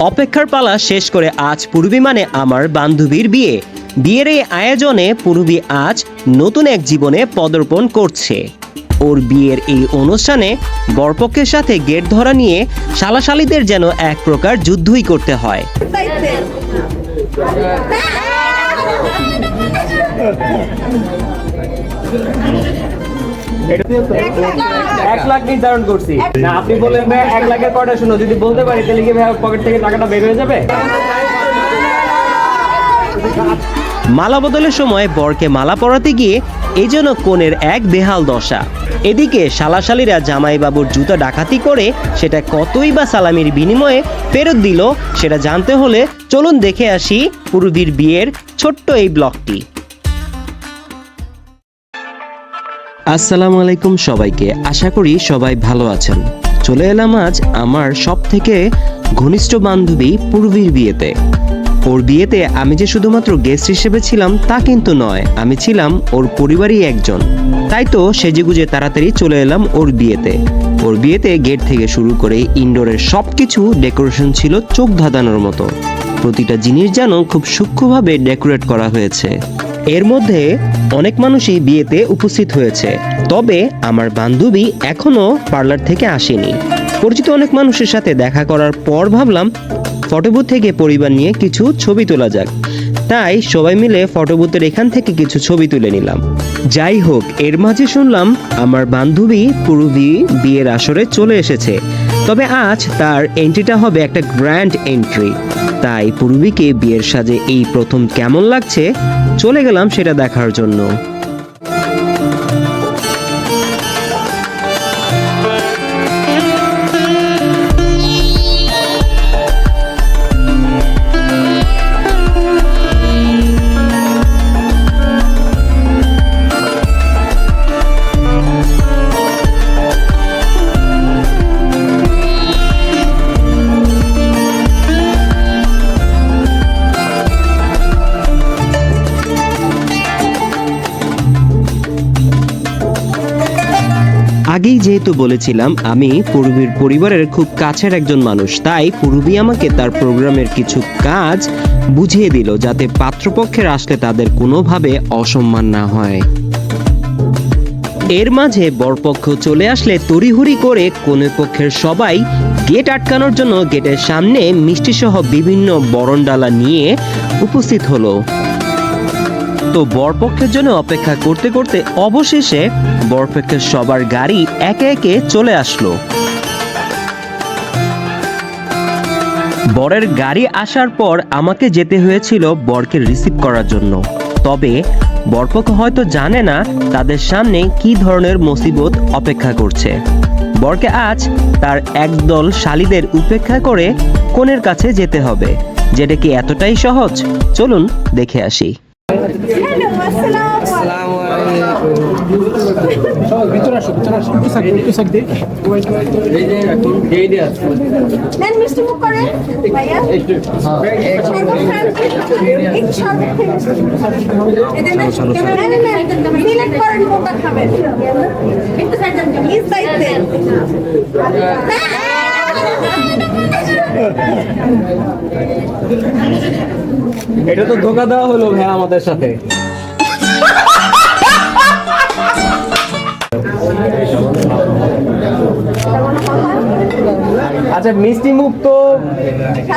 অপেক্ষার পালা শেষ করে আজ পূর্বী মানে আমার বান্ধবীর বিয়ে বিয়ের এই আয়োজনে পূর্বী আজ নতুন এক জীবনে পদার্পণ করছে ওর বিয়ের এই অনুষ্ঠানে বরপক্ষের সাথে গেট ধরা নিয়ে শালাশালিদের যেন এক প্রকার যুদ্ধই করতে হয় এক লাখ নির্ধারণ করছি। না, আপনি ভাই, এক লাখের কটা শুনো যদি বলতে পারি, তাহলে কি ভাই পকেট থেকে টাকাটা বের হয়ে যাবে? মালা বদলের সময় বরকে মালা পরাতে গিয়ে এই জন্য কনের এক বেহাল দশা। এদিকে শালাশালিরা জামাইবাবুর জুতা ডাকাতি করে সেটা কতই বা সালামির বিনিময়ে ফেরত দিল, সেটা জানতে হলে চলুন দেখে আসি পূর্বীর বিয়ের ছোট্ট এই ব্লগটি। আসসালামু আলাইকুম সবাইকে। আশা করি সবাই ভালো আছেন। চলে এলাম আজ আমার সব থেকে ঘনিষ্ঠ বান্ধবী পূর্বীর বিয়েতে। ওর বিয়েতে আমি যে শুধুমাত্র গেস্ট হিসেবে ছিলাম তা কিন্তু নয়, আমি ছিলাম ওর পরিবারই একজন। তাই তো সেজেগুজে তাড়াতাড়ি চলে এলাম ওর বিয়েতে। ওর বিয়েতে গেট থেকে শুরু করে ইনডোরের সব কিছু ডেকোরেশন ছিল চোখ ধাঁধানোর মতো। প্রতিটা জিনিস যেন খুব সূক্ষ্মভাবে ডেকোরেট করা হয়েছে। এর মধ্যে অনেক মানুষই বিয়েতে উপস্থিত হয়েছে। তবে আমার বান্ধবী এখনও পার্লার থেকে আসেনি। পরিচিত অনেক মানুষের সাথে দেখা করার পর ভাবলাম ফটোবুথ থেকে পরিবার নিয়ে কিছু ছবি তোলা যাক। তাই সবাই মিলে ফটোবুথের এখান থেকে কিছু ছবি তুলে নিলাম। যাই হোক, এর মাঝে শুনলাম আমার বান্ধবী পূর্বী বিয়ের আসরে চলে এসেছে। তবে আজ তার এন্ট্রিটা হবে একটা গ্র্যান্ড এন্ট্রি তাই পূর্বীকে বিয়ের সাজে এই প্রথম কেমন লাগছে চলে গেলাম সেটা দেখার জন্য। আগেই যেহেতু বলেছিলাম, আমি পূর্বীর পরিবারের খুব কাছের একজন মানুষ, তাই পূর্বী আমাকে তার প্রোগ্রামের কিছু কাজ বুঝিয়ে দিল যাতে পাত্রপক্ষের আসলে তাদের কোনোভাবে অসম্মান না হয়। এর মাঝে বরপক্ষ চলে আসলে তড়িহুড়ি করে কোনে পক্ষের সবাই গেট আটকানোর জন্য গেটের সামনে মিষ্টি সহ বিভিন্ন বরণডালা নিয়ে উপস্থিত হলো। তো বরপক্ষের জন্য অপেক্ষা করতে করতে অবশেষে বরপক্ষের সবার গাড়ি একে একে চলে আসলো। বরের গাড়ি আসার পর আমাকে যেতে হয়েছিল বরকে রিসিভ করার জন্য। তবে বরপক্ষ হয়তো জানে না তাদের সামনে কি ধরনের মুসিবত অপেক্ষা করছে। বরকে আজ তার একদল শালিদের উপেক্ষা করে কোণের কাছে যেতে হবে। যেটা কি এতটাই সহজ? চলুন দেখে আসি। এটা তো ধোকা দেওয়া হলো ভাই আমাদের সাথে। আচ্ছা মিষ্টি মুখ তো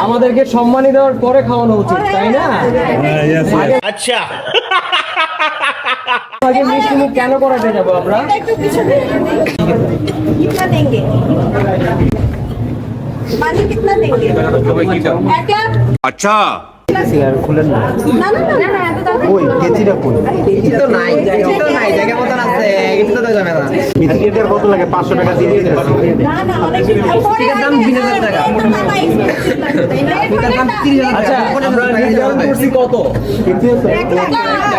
আমাদেরকে সম্মানী দেওয়ার পরে খাওয়ানো উচিত তাই না আচ্ছা আগে মিষ্টি মুখ কেন করাতে যাবো আমরা একটু পিছনে कितना देंगे पानी कितना চেয়ার খুলেন না? ওই তো নাই তো নাই জায়গা আছে তো না কত লাগে 500 টাকা দিয়ে দিতে না না অনেক দাম 3000 টাকা। আচ্ছা আমরা নির্ধারণ করছি কত?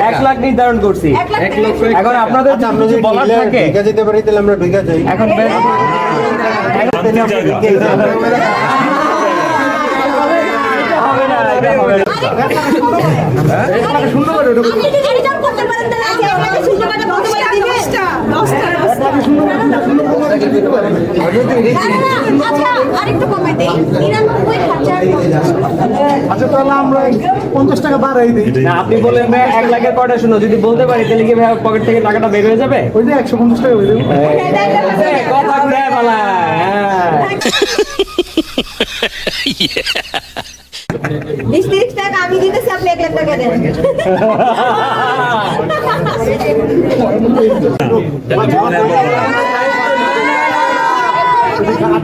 1 লাখ নির্ধারণ করছি। 1 লক্ষ এখন আপনাদের আপনি যদি বলার থাকে যেতে পারি তাহলে আমরা ঢুকে যাই। এখন আচ্ছা আচ্ছা তাহলে আমরা পঞ্চাশ টাকা বাড়াই দিই। আপনি বলেন ভাই এক লাখের কয়টা শূন্য যদি বলতে পারি তাহলে কি ভাই পকেট থেকে টাকাটা বের হয়ে যাবে? ওই যে একশো পঞ্চাশ টাকা হয়ে যাবে। কথা হ্যাঁ। বিশ তিরিশ টাকা আমি দিতেছি আপনি এক লাখ টাকা দেন আটকে রাখব দাঁতটা ছিল ধরে দাঁতটা ছিল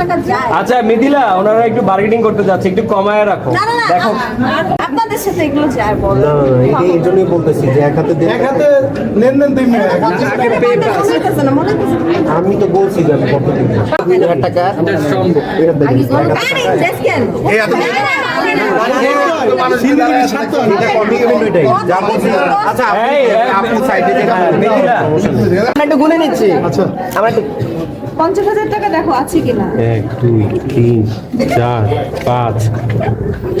টাকা যায়। আচ্ছা মিথিলা ওনারা একটু বার্গেনিং করতে যাচ্ছে একটু কমায় রাখো। দেখো। আ- সাথে এগুলো যায় বল না না না এটা এই জন্যই বলতেছি যে এক হাতে এক হাতে লেনদেন দুই মিনিট মনে মনে। আমি তো বলছি যে আমি কত দিব হাজার টাকা এটা দেখেন, দেখেন। আছে। এটা আচ্ছা হ্যাঁ, মিথিলা আমরা একটু গুনে নিচ্ছি আচ্ছা আমরা একটু পঞ্চাশ হাজার টাকা দেখো আছে কিনা? এক দুই তিন চার পাঁচ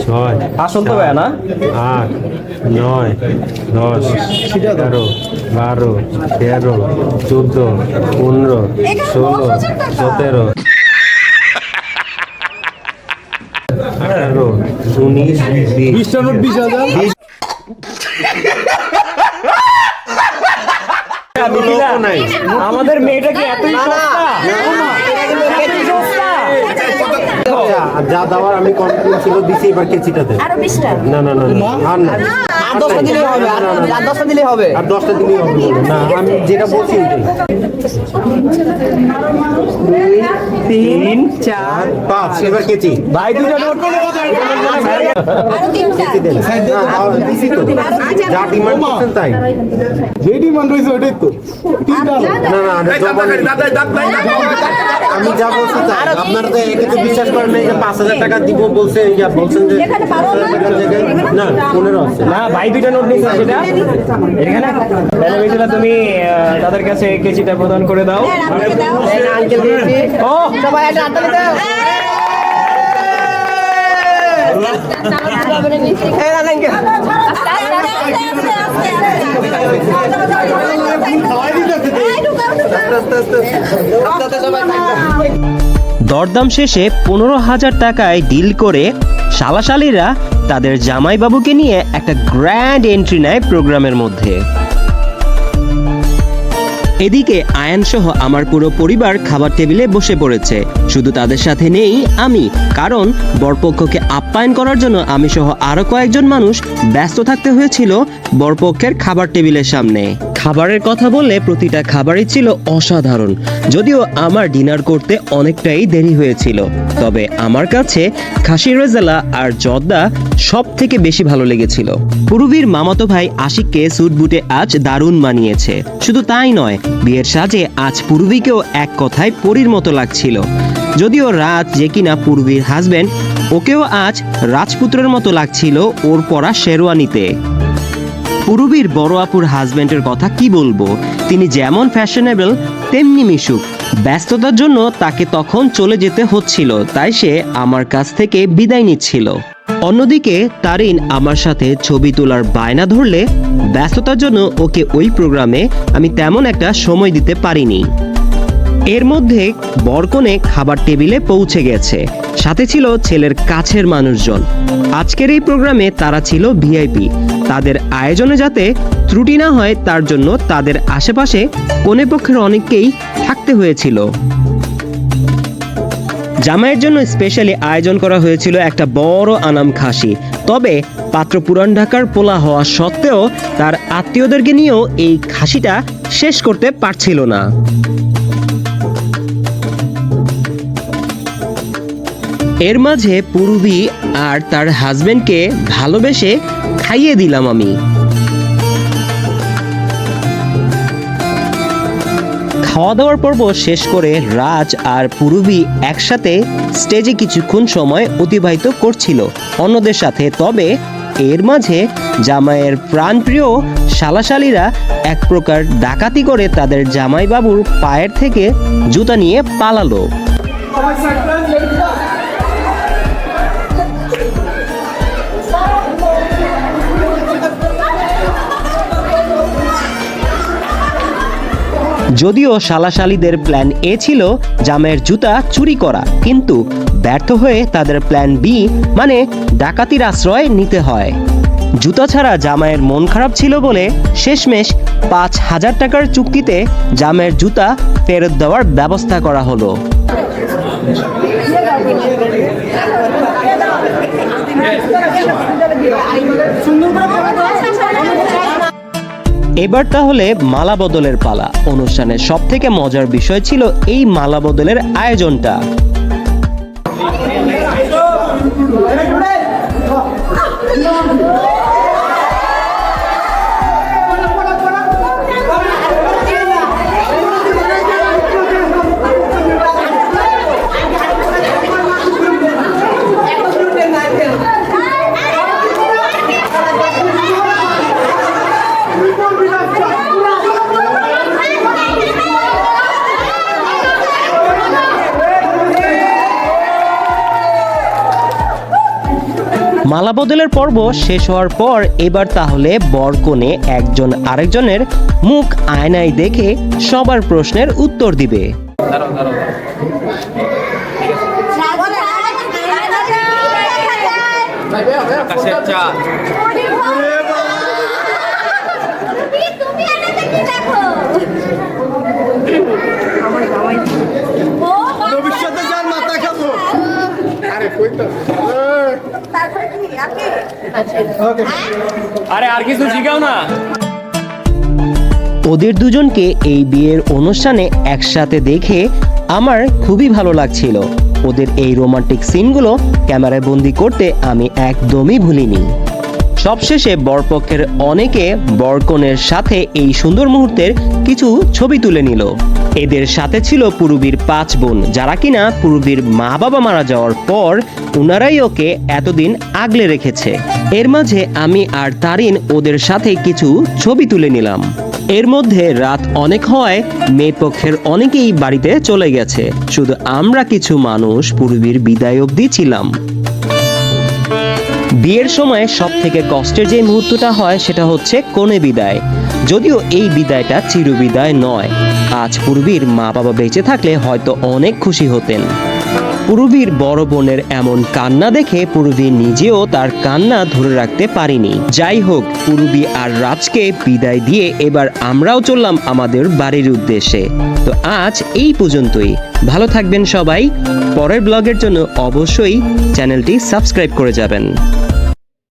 ছয় আসল তো ভাইয়া না? আট নয় দশ এগারো বারো তেরো চোদ্দ পনেরো ষোলো। সতেরো আঠারো উনিশ বিশ বিশ হাজার। মিথিলা, দিবি না? আমাদের মেয়েটা কি এতই সস্তা? এতই সস্তা যা- যা দেওয়ার আমি কন্টিনিউ ছিল দিছি এবার কেচিটাতে আরও বিশটা না না না না, আর না আর দশটা দিলেই হবে আর আর দশটা দিলেই হবে আর দশটা দিনই হবে না আমি যেটা বলছি ওইটাই তিন চার আর পাঁচ এবার কেচি ভাই দুটো নোট আরও তিনটা কেচি দেন হ্যাঁ, আর দিছি তো যা ডিমান্ড করছেন তাই যে ডিমান্ড রয়েছে ওইটাই তো তিনটা না না আর জমা নেই। আমি যা বলছি তাই। আপনারা তো একে তো বিশ্বাস করেন না এই যে পাঁচ হাজার টাকা দিব বলছে ইয়া বলছেন যে না পনেরো আছে। না ভাই দুটো নোট নিচ্ছে সেটা। এখানে তাহলে মিথিলা তুমি তাদের কাছে কেজিটা প্রদান করে দাও। হ্যাঁ, আঙ্কেল দিয়েছি। ও সবাই একটা আঙ্কেল দরদাম শেষে পনেরো হাজার টাকায় ডিল করে শালাশালিরা তাদের জামাইবাবুকে নিয়ে একটা গ্র্যান্ড এন্ট্রি নেয় প্রোগ্রামের মধ্যে। এদিকে আয়ান সহ আমার পুরো পরিবার খাবার টেবিলে বসে পড়েছে। শুধু তাদের সাথে নেই আমি, কারণ বরপক্ষকে আপ্যায়ন করার জন্য আমি সহ আরও কয়েকজন মানুষ ব্যস্ত থাকতে হয়েছিল বরপক্ষের খাবার টেবিলের সামনে। খাবারের কথা বললে প্রতিটা খাবারই ছিল অসাধারণ। যদিও আমার ডিনার করতে অনেকটাই দেরি হয়েছিল। তবে আমার কাছে খাসির রেজালা আর জর্দা সব থেকে বেশি ভালো লেগেছিল। পুরুবীর মামাতো ভাই আশিককে স্যুট বুটে আজ দারুণ মানিয়েছে। শুধু তাই নয়, বিয়ের সাজে আজ পূর্বীকেও এক কথায় পরীর মতো লাগছিল। যদিও রাত যে কিনা পূর্বীর হাজবেন্ড ওকেও আজ রাজপুত্রের মতো লাগছিল ওর পরা শেরওয়ানিতে। পুরুবীর বড় আপুর হাজবেন্ডের কথা কি বলব? তিনি যেমন ফ্যাশনেবল তেমনি মিশুক। ব্যস্ততার জন্য তাকে তখন চলে যেতে হচ্ছিল, তাই সে আমার কাছ থেকে বিদায় নিচ্ছিল। অন্যদিকে, তারিন আমার সাথে ছবি তোলার বায়না ধরলে, ব্যস্ততার জন্য ওকে ওই প্রোগ্রামে আমি তেমন একটা সময় দিতে পারিনি। এর মধ্যে বরকনে খাবার টেবিলে পৌঁছে গেছে। সাথে ছিল ছেলের কাছের মানুষজন। আজকের এই প্রোগ্রামে তারা ছিল ভিআইপি। তাদের আয়োজনে যাতে ত্রুটি না হয়, তার জন্য তাদের আশেপাশে কোনে পক্ষের অনেককেই থাকতে হয়েছিল। জামাইয়ের জন্য স্পেশালি আয়োজন করা হয়েছিল একটা বড় আনাম খাসি। তবে পাত্র পুরান ঢাকার পোলা হওয়া সত্ত্বেও তার আত্মীয়দেরকে নিয়েও এই খাসিটা শেষ করতে পারছিল না। এর মাঝে পূর্বী আর তার হাজবেন্ডকে ভালোবেসে খাইয়ে দিলাম আমি। খাওয়া দাওয়ার পর্ব শেষ করে রাজ আর পুরুবি একসাথে স্টেজে কিছুক্ষণ সময় অতিবাহিত করছিল অন্যদের সাথে। তবে এর মাঝে জামাইয়ের প্রাণপ্রিয় শালাশালীরা এক প্রকার ডাকাতি করে তাদের জামাইবাবুর পায়ের থেকে জুতা নিয়ে পালালো। যদিও শালাশালীদের প্ল্যান এ ছিল জামের জুতা চুরি করা, কিন্তু ব্যর্থ হয়ে তাদের প্ল্যান বি মানে ডাকাতির আশ্রয় নিতে হয়। জুতা ছাড়া জামাইয়ের মন খারাপ ছিল বলে শেষমেশ পাঁচ হাজার টাকার চুক্তিতে জামের জুতা ফেরত দেওয়ার ব্যবস্থা করা হলো। এবার তাহলে মালা বদলের পালা। অনুষ্ঠানের সব থেকে মজার বিষয় ছিল এই মালা বদলের আয়োজনটা। মালা বদলের পর্ব শেষ হওয়ার পর এবার তাহলে বরকনে একজন আরেকজনের মুখ আয়নায় দেখে সবার প্রশ্নের উত্তর দিবে। তুমি দেখে দেখো ও ভবিষ্যতে যার মাথা খাব আরে আর কিছু শিখাও না। ওদের দুজনকে এই বিয়ের অনুষ্ঠানে একসাথে দেখে আমার খুবই ভালো লাগছিল। ওদের এই রোমান্টিক সিনগুলো ক্যামেরায় বন্দি করতে আমি একদমই ভুলিনি। সবশেষে বরপক্ষের অনেকে বরকনের সাথে এই সুন্দর মুহূর্তের কিছু ছবি তুলে নিল। এদের সাথে ছিল পূর্বীর পাঁচ বোন, যারা কিনা পূর্বীর মা বাবা মারা যাওয়ার পর ওনারাই ওকে এতদিন আগলে রেখেছে। এর মাঝে আমি আর তারিন ওদের সাথে কিছু ছবি তুলে নিলাম। এর মধ্যে রাত অনেক হয় মেয়ে পক্ষের অনেকেই বাড়িতে চলে গেছে। শুধু আমরা কিছু মানুষ পূর্বীর বিদায় অবধি ছিলাম। বিয়ের সময় সব থেকে কষ্টের যে মুহূর্তটা হয় সেটা হচ্ছে কনে বিদায়। যদিও এই বিদায়টা চিরবিদায় নয়। আজ পূর্বীর মা বাবা বেঁচে থাকলে হয়তো অনেক খুশি হতেন। পূর্বীর বড় বোনের এমন কান্না দেখে পূর্বী নিজেও তার কান্না ধরে রাখতে পারিনি। যাই হোক, পূর্বী আর রাজকে বিদায় দিয়ে এবার আমরাও চললাম আমাদের বাড়ির উদ্দেশ্যে। তো আজ এই পর্যন্তই। ভালো থাকবেন সবাই। পরের ব্লগের জন্য অবশ্যই চ্যানেলটি সাবস্ক্রাইব করে যাবেন।